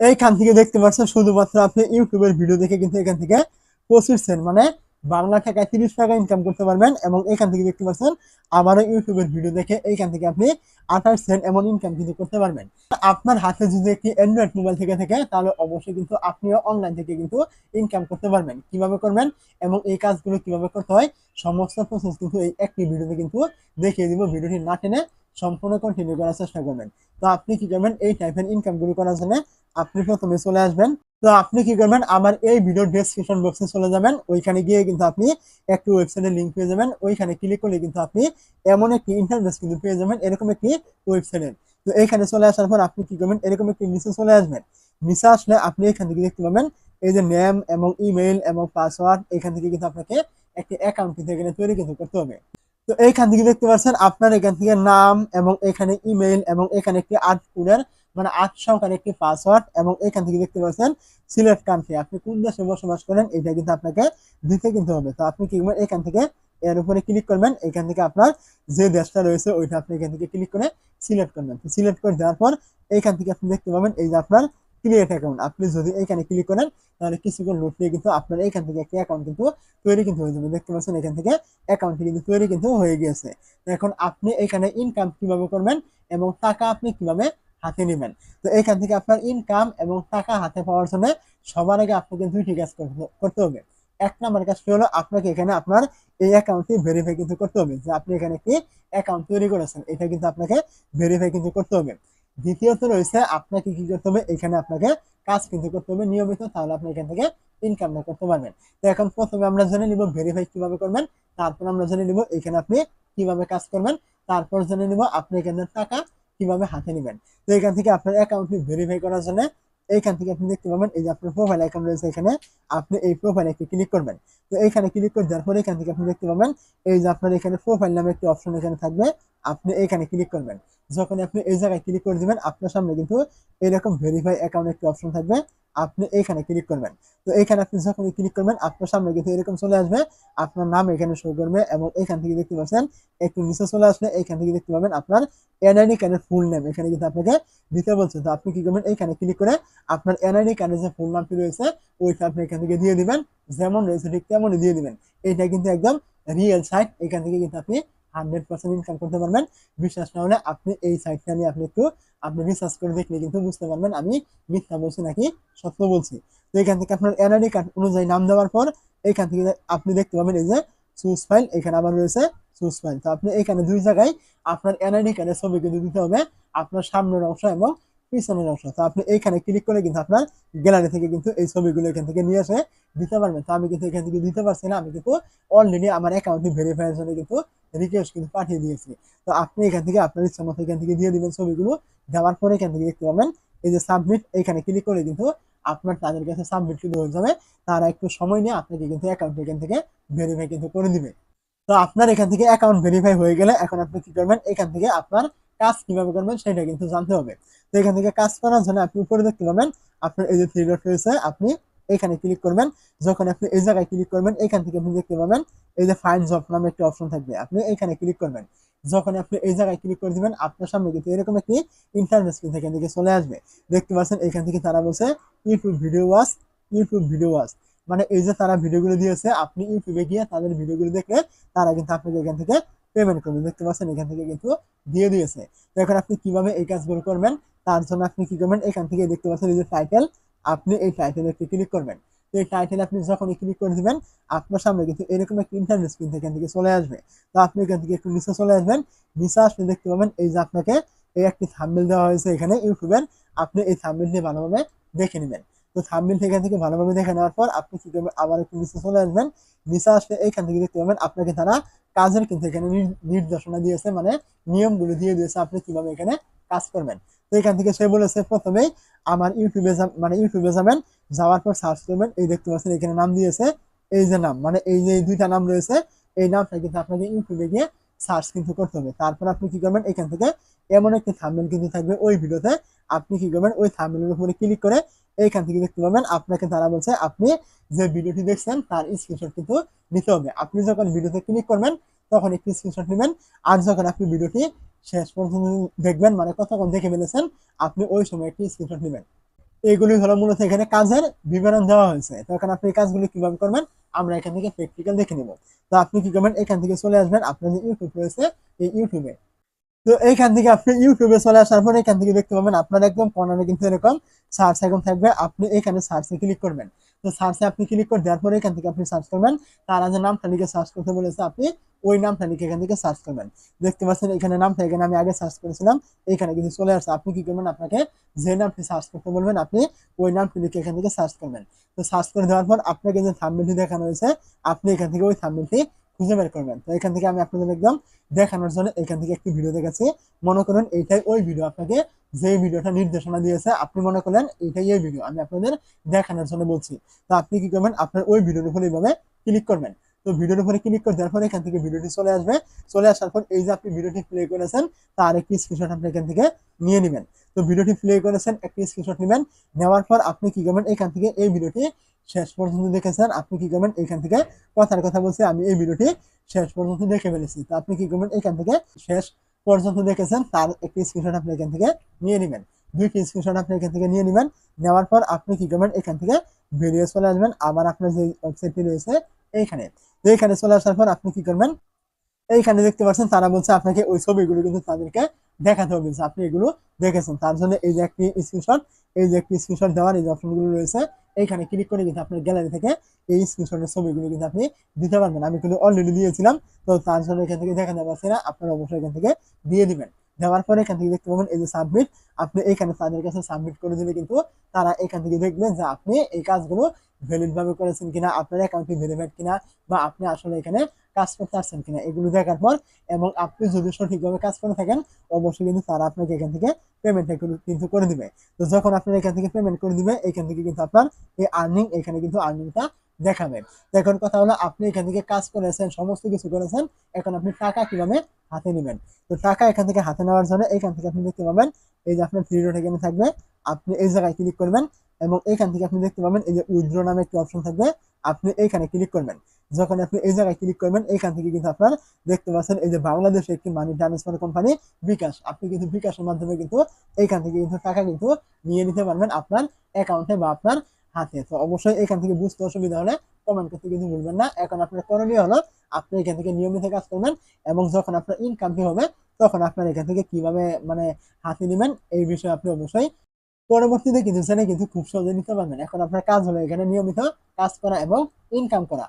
এইখান থেকে দেখতে পাচ্ছেন শুধুমাত্র আপনি ইউটিউবের ভিডিও দেখে কিন্তু এখান থেকে পঁচিশ সেন্ট মানে বাংলা টাকায় তিরিশ টাকা ইনকাম করতে পারবেন এবং এখান থেকে দেখতে পাচ্ছেন আবারও ইউটিউবের ভিডিও দেখে এইখান থেকে আপনি আঠাশ সেন্ট এমন ইনকাম কিন্তু করতে পারবেন। আপনার হাতে যদি একটি অ্যান্ড্রয়েড মোবাইল থেকে থাকে, তাহলে অবশ্যই কিন্তু আপনিও অনলাইন থেকে কিন্তু ইনকাম করতে পারবেন। কীভাবে করবেন এবং এই কাজগুলো কীভাবে করতে হয়, সমস্ত প্রসেস কিন্তু এই একটি ভিডিওতে কিন্তু দেখিয়ে দিব। ভিডিওটি না টেনে সম্পূর্ণ কন্টিনিউ করার চেষ্টা করবেন। তো আপনি কি করবেন, এই টাইপের ইনকামগুলো করার জন্য আপনি প্রথমে চলে আসবেন। তো আপনি কি করবেন? আমার এই ভিডিও ডেসক্রিপশন বক্সে চলে যাবেন। ওইখানে গিয়ে কিন্তু আপনি একটি ওয়েবসাইটের লিঙ্ক পেয়ে যাবেন। ওইখানে ক্লিক করলে কিন্তু আপনি এমন একটি ইন্টারনেট কিন্তু পেয়ে যাবেন, এরকম একটি ওয়েবসাইটের তো এখানে চলে আসার পর আপনি কি করবেন? এরকম একটি নিচে চলে আসবেন। নিচে আসলে আপনি এখান থেকে দেখতে পাবেন এই যে নেম এবং ইমেল এবং পাসওয়ার্ড এখান থেকে কিন্তু আপনাকে একটি অ্যাকাউন্ট কিন্তু এখানে তৈরি কিন্তু করতে হবে। তো এইখান থেকে দেখতে পাচ্ছেন আপনার এখান থেকে নাম এবং এখানে ইমেল এবং এখানে একটি আট কোডের মানে আট সংখ্যার একটি পাসওয়ার্ড এবং এখান থেকে দেখতে পাচ্ছেন সিলেক্ট কান্ট্রি আপনি কোন দেশে বসবাস করেন, এটা কিন্তু আপনাকে দিতে কিন্তু হবে। তো আপনি কি করবেন? এখান থেকে এর উপরে ক্লিক করবেন। এখান থেকে আপনার যে দেশটা রয়েছে, ওইটা আপনি এখান থেকে ক্লিক করে সিলেক্ট করবেন। সিলেক্ট করে দেওয়ার পর এইখান থেকে আপনি দেখতে পাবেন এই যে আপনার ক্রিয়েট অ্যাকাউন্ট আপনি যদি এখানে ক্লিক করেন, তাহলে কিছুক্ষণ নোট নিয়ে কিন্তু আপনার এখান থেকে একটি অ্যাকাউন্ট কিন্তু তৈরি কিন্তু হয়ে যাবে। দেখতে পাচ্ছেন এখান থেকে অ্যাকাউন্টটি কিন্তু তৈরি কিন্তু হয়ে গিয়েছে। এখন আপনি এখানে ইনকাম কীভাবে করবেন এবং টাকা আপনি কীভাবে হাতে নেবেন? তো এখান থেকে আপনার ইনকাম এবং টাকা হাতে পাওয়ার জন্য সবার আগে আপনাকে দুইটি কাজ করতে হবে এক নম্বর কাজটি হলো আপনাকে এখানে আপনার এই অ্যাকাউন্টটি ভেরিফাই কিন্তু করতে হবে যে আপনি এখানে একটি অ্যাকাউন্ট তৈরি করেছেন। এটা কিন্তু আপনাকে ভেরিফাই কিন্তু করতে হবে। দ্বিতীয়ত রয়েছে আপনাকে কি করতে হবে? এখানে আপনাকে কাজ কিন্তু করতে হবে নিয়মিত, তাহলে আপনি এখান থেকে ইনকামটা করতে পারবেন। তো এখন প্রথমে আমরা জেনে নিব ভেরিফাই কীভাবে করবেন, তারপর আমরা জেনে নিব এখানে আপনি কীভাবে কাজ করবেন, তারপর জেনে নিব আপনি এখানে টাকা কীভাবে হাতে নেবেন। তো এখান থেকে আপনার অ্যাকাউন্টটি ভেরিফাই করার জন্য এইখান থেকে আপনি দেখতে পাবেন এই যে আপনার প্রোফাইল অ্যাকাউন্ট রয়েছে এখানে। আপনি এই প্রোফাইলে একটি ক্লিক করবেন। তো এখানে ক্লিক করে দেওয়ার পরে এখান থেকে আপনি দেখতে পাবেন, এই যে আপনার এখানে প্রোফাইল নামে একটি অপশন এখানে থাকবে, আপনি এখানে ক্লিক করবেন। যখন আপনি এই জায়গায় ক্লিক করে দিবেন, আপনার সামনে কিন্তু এরকম ভেরিফাই অ্যাকাউন্ট একটি অপশন থাকবে, আপনি এইখানে ক্লিক করবেন। তো এখানে আপনি যখন ক্লিক করবেন, আপনার সামনে কিন্তু এরকম চলে আসবে, আপনার নাম এখানে শো করবে এবং এখান থেকে দেখতে পাচ্ছেন, একটু নিচে চলে আসলে এখান থেকে দেখতে পাবেন আপনার এনআইডি কার্ডের ফুল নেম এখানে কিন্তু আপনাকে দিতে বলছে, তো আপনি কি করবেন, এইখানে ক্লিক করে আপনার এনআইডি কার্ডের যে ফুল নামটি রয়েছে, ওইটা আপনি এখান থেকে দিয়ে দিবেন, যেমন রয়েছে ঠিক তেমনই দিয়ে দিবেন। এটা কিন্তু একদম রিয়েল সাইট এখান থেকে কিন্তু আপনি হান্ড্রেড পার্সেন্ট ইনকাম করতে পারবেন। বিশ্বাস না হলে আপনি এই সাইটটা নিয়ে আপনি একটু, আপনি রিসার্চ করে দেখলে কিন্তু বুঝতে পারবেন আমি মিথ্যা বলছি নাকি সত্য বলছি। তো এখান থেকে আপনার এনআইডি কার্ড অনুযায়ী নাম দেওয়ার পর, এখান থেকে আপনি দেখতে পাবেন এই যে চুজ ফাইল এখানে আবার রয়েছে চুজ ফাইল তো আপনি এখানে দুই জায়গায় আপনার এনআইডি কার্ডের ছবি কিন্তু দিতে হবে, আপনার সামনের অংশ এবং পিছনের অংশ তো আপনি এইখানে ক্লিক করে কিন্তু আপনার গ্যালারি থেকে কিন্তু এই ছবিগুলো এখান থেকে নিয়ে এসে দিতে পারবেন। তো আমি কিন্তু এখান থেকে দিতে পারছি না, আমি কিন্তু অলরেডি আমার অ্যাকাউন্টটি ভেরিফাইয়ের জন্য কিন্তু রিকোয়েস্ট কিন্তু পাঠিয়ে দিয়েছি। তো আপনি এখান থেকে আপনার ইচ্ছা মতো এখান থেকে দিয়ে দিবেন ছবিগুলো, দেওয়ার পরে এখান থেকে দেখতে পাবেন, এই যে সাবমিট এখানে ক্লিক করে কিন্তু আপনার তাদের কাছে সাবমিট কিন্তু হয়ে যাবে। তারা একটু সময় নিয়ে আপনাকে কিন্তু অ্যাকাউন্ট এখান থেকে ভেরিফাই কিন্তু করে দিবে। তো আপনার এখান থেকে অ্যাকাউন্ট ভেরিফাই হয়ে গেলে এখন আপনি কি করবেন? এখান থেকে আপনার কাজ কীভাবে করবেন সেটা কিন্তু জানতে হবে। এখান থেকে কাজ করার জন্য আপনি উপরে দেখতে পাবেন, আপনার এই যে থ্রি ডট রয়েছে আপনি এখানে ক্লিক করবেন। যখন আপনি এই জায়গায় ক্লিক করবেন, এখান থেকে আপনি দেখতে পাবেন, এই যে ফাইন জব নামে একটি অপশন থাকবে। আপনি এখানে ক্লিক করবেন। যখন আপনি এই জায়গায় ক্লিক করে দিবেন, আপনার সামনে কিন্তু এরকম একটি ইন্টারনেট স্ক্রিন থেকে চলে আসবে। দেখতে পাচ্ছেন, এখান থেকে তারা বলছে YouTube video watch YouTube video watch মানে এই যে তারা ভিডিওগুলো দিয়েছে, আপনি ইউটিউবে গিয়ে তাদের ভিডিওগুলো দেখলে তারা কিন্তু আপনাকে এখান থেকে পেমেন্ট করবে। দেখতে পাচ্ছেন, এখান থেকে কিন্তু দিয়ে দিয়েছে। এখন আপনি কীভাবে এই কাজগুলো করবেন? তার জন্য আপনি কি করবেন? এখান থেকে দেখতে পাচ্ছেন এই যে টাইটেল আপনি এই টাইটেলে একটি ক্লিক করবেন। তো এই টাইটেল আপনি যখন ক্লিক করে দেবেন, আপনার সামনে কিন্তু এরকম একটি ইন্টারনেট স্ক্রিন এখান থেকে চলে আসবে। তো আপনি এখান থেকে একটু নিচে চলে আসবেন। নিচে আসলে দেখতে পাবেন এই যে আপনাকে এই একটি থাম্বেল দেওয়া হয়েছে এখানে, ইউটিউবের। আপনি এই থাম্বেলটি ভালোভাবে দেখে নেবেন। তো থাম্বেল এখান থেকে ভালোভাবে দেখে নেওয়ার পর আপনি কি করবেন? আবার একটু নিচে চলে আসবেন। নিচে আসলে এইখান থেকে দেখতে পাবেন আপনাকে তারা কাজের কিন্তু এখানে নির্দেশনা দিয়েছে মানে নিয়মগুলো দিয়ে দিয়েছে আপনি কীভাবে এখানে কাজ করবেন। তো এখান থেকে সে বলেছে, প্রথমেই আমার ইউটিউবে মানে ইউটিউবে যাবেন, যাওয়ার পর সার্চ করবেন। এই দেখতে পাচ্ছেন এখানে নাম দিয়েছে, এই যে নাম মানে এই যে দুইটা নাম রয়েছে, এই নামটা কিন্তু আপনাকে ইউটিউবে গিয়ে সার্চ কিন্তু করতে হবে। তারপর আপনি কি করবেন? এখান থেকে এমন একটি থাম্বনেল কিন্তু থাকবে ওই ভিডিওতে আপনি কি করবেন? ওই থাম্বনেলের উপরে ক্লিক করে এইখান থেকে দেখতে পাবেন, আপনাকে তারা বলছে, আপনি যে ভিডিওটি দেখছেন, তার স্ক্রিনশট কিন্তু নিতে হবে। আপনি যখন ভিডিওতে ক্লিক করবেন, তখন একটি স্ক্রিনশট নেবেন। আর যখন আপনি ভিডিওটি শেষ পর্যন্ত দেখবেন মানে কতক্ষণ দেখে ফেলেছেন, আপনি ওই সময় একটি স্ক্রিনশট নেবেন। এইগুলি হলো মূলত এখানে কাজের বিবরণ দেওয়া হয়েছে। তো এখন আপনি কাজগুলি কীভাবে করবেন, আমরা এখান থেকে প্র্যাকটিক্যাল দেখে নেব। তো আপনি কি করবেন, এখান থেকে চলে আসবেন। আপনার যে ইউটিউব রয়েছে, এই ইউটিউবে তো এইখান থেকে আপনি ইউটিউবে চলে আসার পর এখান থেকে দেখতে পাবেন আপনার একদম কর্নারে কিন্তু এরকম সার্চ আইকন থাকবে। আপনি এখানে সার্চে ক্লিক করবেন। তো সার্চে আপনি ক্লিক করে দেওয়ার পরে এখান থেকে আপনি সার্চ করবেন। তারা যে নামটা লিখে সার্চ করতে বলেছে আপনি, ওই নামটা লিখে এখান থেকে সার্চ করবেন। দেখতে পাচ্ছেন এখানে নামটা এখানে আমি আগে সার্চ করেছিলাম, এখানে কিন্তু চলে আসছে। আপনি কি করবেন? আপনাকে যে নামটি সার্চ করতে বলবেন, আপনি ওই নামটি লিখে এখান থেকে সার্চ করবেন। তো সার্চ করে দেওয়ার পর আপনাকে যে থাম্বনেলটি দেখানো হয়েছে, আপনি এখান থেকে ওই থাম্বনেলটি খুঁজে বের করবেন। তো এখান থেকে আমি আপনাদের একদম দেখানোর জন্য এখান থেকে একটি ভিডিও দেখাচ্ছি মনে করেন এইটাই ওই ভিডিও আপনাকে যে ভিডিওটা নির্দেশনা দিয়েছে, আপনি মনে করলেন এইটাই এই ভিডিও আমি আপনাদের দেখানোর জন্য বলছি। তো আপনি কি করবেন? আপনার ওই ভিডিওর উপর এইভাবে ক্লিক করবেন। তো ভিডিওর উপরে ক্লিক করে দেওয়ার পর এখান থেকে ভিডিওটি চলে আসবে। চলে আসার পর এই যে আপনি ভিডিওটি প্লে করেছেন, তার একটি স্ক্রিনশট আপনি এখান থেকে নিয়ে নেবেন। তো ভিডিওটি প্লে করেছেন, একটি স্ক্রিনশট নেবেন। নেওয়ার পর আপনি কি করবেন? এখান থেকে এই ভিডিওটি শেষ পর্যন্ত দেখেছেন আপনি কি করবেন? এখান থেকে কথার কথা বলছি, আমি এই ভিডিওটি শেষ পর্যন্ত দেখে ফেলেছি। তো আপনি কি করবেন? এখান থেকে শেষ পর্যন্ত দেখেছেন তার একটি স্ক্রিনশট আপনি এখান থেকে নিয়ে নেবেন। দুইটি স্ক্রিনশট আপনি এখান থেকে নিয়ে নেবেন। নেওয়ার পর আপনি কি করবেন? এখান থেকে ভিডিও চলে আসবেন। আবার আপনার যে ওয়েবসাইটটি রয়েছে, এইখানে। তো এখানে চলে আসার পর আপনি কি করবেন? এইখানে দেখতে পাচ্ছেন, তারা বলছে আপনাকে ওই ছবিগুলো কিন্তু তাদেরকে দেখাতে হবে আপনি এগুলো দেখেছেন। তার জন্য এই যে একটি স্ক্রিনশট এই যে একটি স্ক্রিনশট দেওয়ার এই যে অপশনগুলো রয়েছে, এইখানে ক্লিক করে কিন্তু আপনার গ্যালারি থেকে এই স্ক্রিনশটের ছবিগুলো কিন্তু আপনি দিতে পারবেন। আমি কিন্তু অলরেডি দিয়েছিলাম, তো তার জন্য এখান থেকে দেখাতে পারছি না, আপনারা অবশ্যই এখান থেকে দিয়ে দিবেন। দেওয়ার পরে এখান থেকে দেখতে পাবেন, এই যে সাবমিট আপনি এখানে তাদের কাছে সাবমিট করে দিলে কিন্তু তারা এখান থেকে দেখবেন যে আপনি এই কাজগুলো ভ্যালিড ভাবে করেছেন কিনা, আপনার অ্যাকাউন্টটি ভেরিফাইড কিনা বা আপনি আসলে এখানে কাজ করতে পারছেন কিনা, এগুলো দেখার পর এবং আপনি যদি সঠিকভাবে কাজ করে থাকেন, অবশ্যই কিন্তু তারা আপনাকে এখান থেকে পেমেন্টটা কিন্তু করে দিবে। তো যখন আপনার এখান থেকে পেমেন্ট করে দিবে এখান থেকে কিন্তু আপনার এই আর্নিং এখানে কিন্তু আর্নিংটা দেখাবে তো এখন কথা হলো, আপনি এখান থেকে কাজ করেছেন, সমস্ত কিছু করেছেন, এখন আপনি টাকা কীভাবে হাতে নেবেন? তো টাকা এখান থেকে হাতে নেওয়ার জন্য এখান থেকে আপনি দেখতে পাবেন, এই যে আপনার থ্রি এখানে থাকবে, আপনি এই জায়গায় ক্লিক করবেন এবং এখান থেকে আপনি দেখতে পাবেন, এই যে উইথড্র নামে একটি অপশন থাকবে, আপনি এইখানে ক্লিক করবেন। যখন আপনি এই জায়গায় ক্লিক করবেন এইখান থেকে কিন্তু আপনার দেখতে পাচ্ছেন, এই যে বাংলাদেশে একটি মানি ট্রান্সফার কোম্পানি বিকাশ। আপনি কিন্তু বিকাশের মাধ্যমে কিন্তু এইখান থেকে কিন্তু টাকা কিন্তু নিয়ে নিতে পারবেন আপনার অ্যাকাউন্টে বা আপনার হাতে। তো অবশ্যই এখান থেকে বুঝতে অসুবিধা হলে কমেন্ট করতে কিন্তু ভুলবেন না। এখন আপনার করণীয় হলো, আপনি এখান থেকে নিয়মিত কাজ করবেন এবং যখন আপনার ইনকামটি হবে, তখন আপনার এখান থেকে কীভাবে মানে হাতে নেবেন, এই বিষয়ে আপনি অবশ্যই পরবর্তীতে কিন্তু সেটা কিন্তু খুব সহজে নিতে পারবেন। এখন আপনার কাজ হলো এখানে নিয়মিত কাজ করা এবং ইনকাম করা।